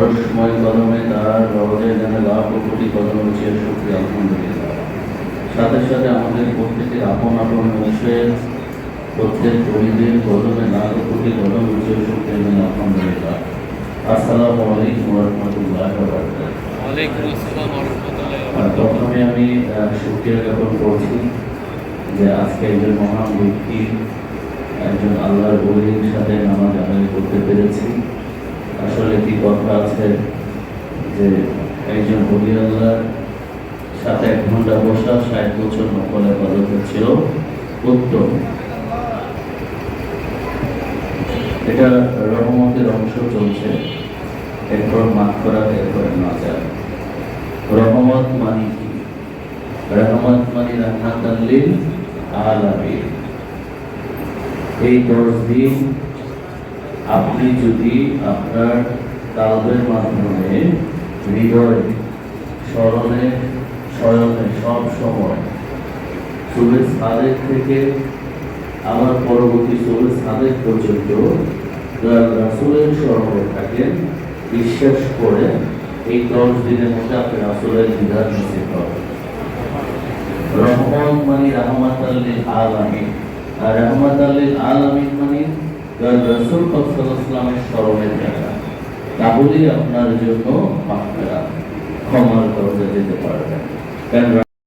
সময় কদমে তার যেন লাভ ও কোটি কদম রয়েছে আলহামদুলিল্লাহ সাথে সাথে আমাদের প্রত্যেকের আপন আপন অংশের প্রত্যেক গরিবের কদমে লাভ ও কোটি কদম রয়েছে শক্তি আলহামদুলিল্লাহ আসসালামু আলাইকুম রহমতুল্লাহ প্রথমে আমি আহ, শুকরিয়া জ্ঞাপন করছি যে আজকে একজন মহান ব্যক্তি একজন আল্লাহর বলির সাথে নামাজ আদায় করতে পেরেছি। আসলে কি কথা আছে যে একজন আল্লাহর সাথে এক ঘণ্টা বসা ষাট বছর নকলে পদক্ষেপ ছিল উত্তম। এটা রহমতের অংশ চলছে। এরপর মাফ করা, এরপর নাচা রহমত মানে কি? রহমত মানে রহমাতাল্লিল আলামিন। এই দশ দিন আপনি যদি আপনার কালবের মাধ্যমে হৃদয় স্মরণে স্মরণে সব সময় সুরেশ সাদেক থেকে আমার পরবর্তী সুরেশ সাদেক পর্যন্ত রাসুলের স্মরণে থাকেন, বিশ্বাস করে এই দশ দিনের মধ্যে আপনি রাসুলের বিধান নসিব হবেন রহমান মানে রহমাত আল্লিল আলামিন। আর রহমাত আল্লিল আলামিন মানে রাসূল ওয়াসাল্লামের স্মরণে থাকা তাহলেই আপনার জন্য আপনারা ক্ষমার দরজা যেতে পারবেন। কারণ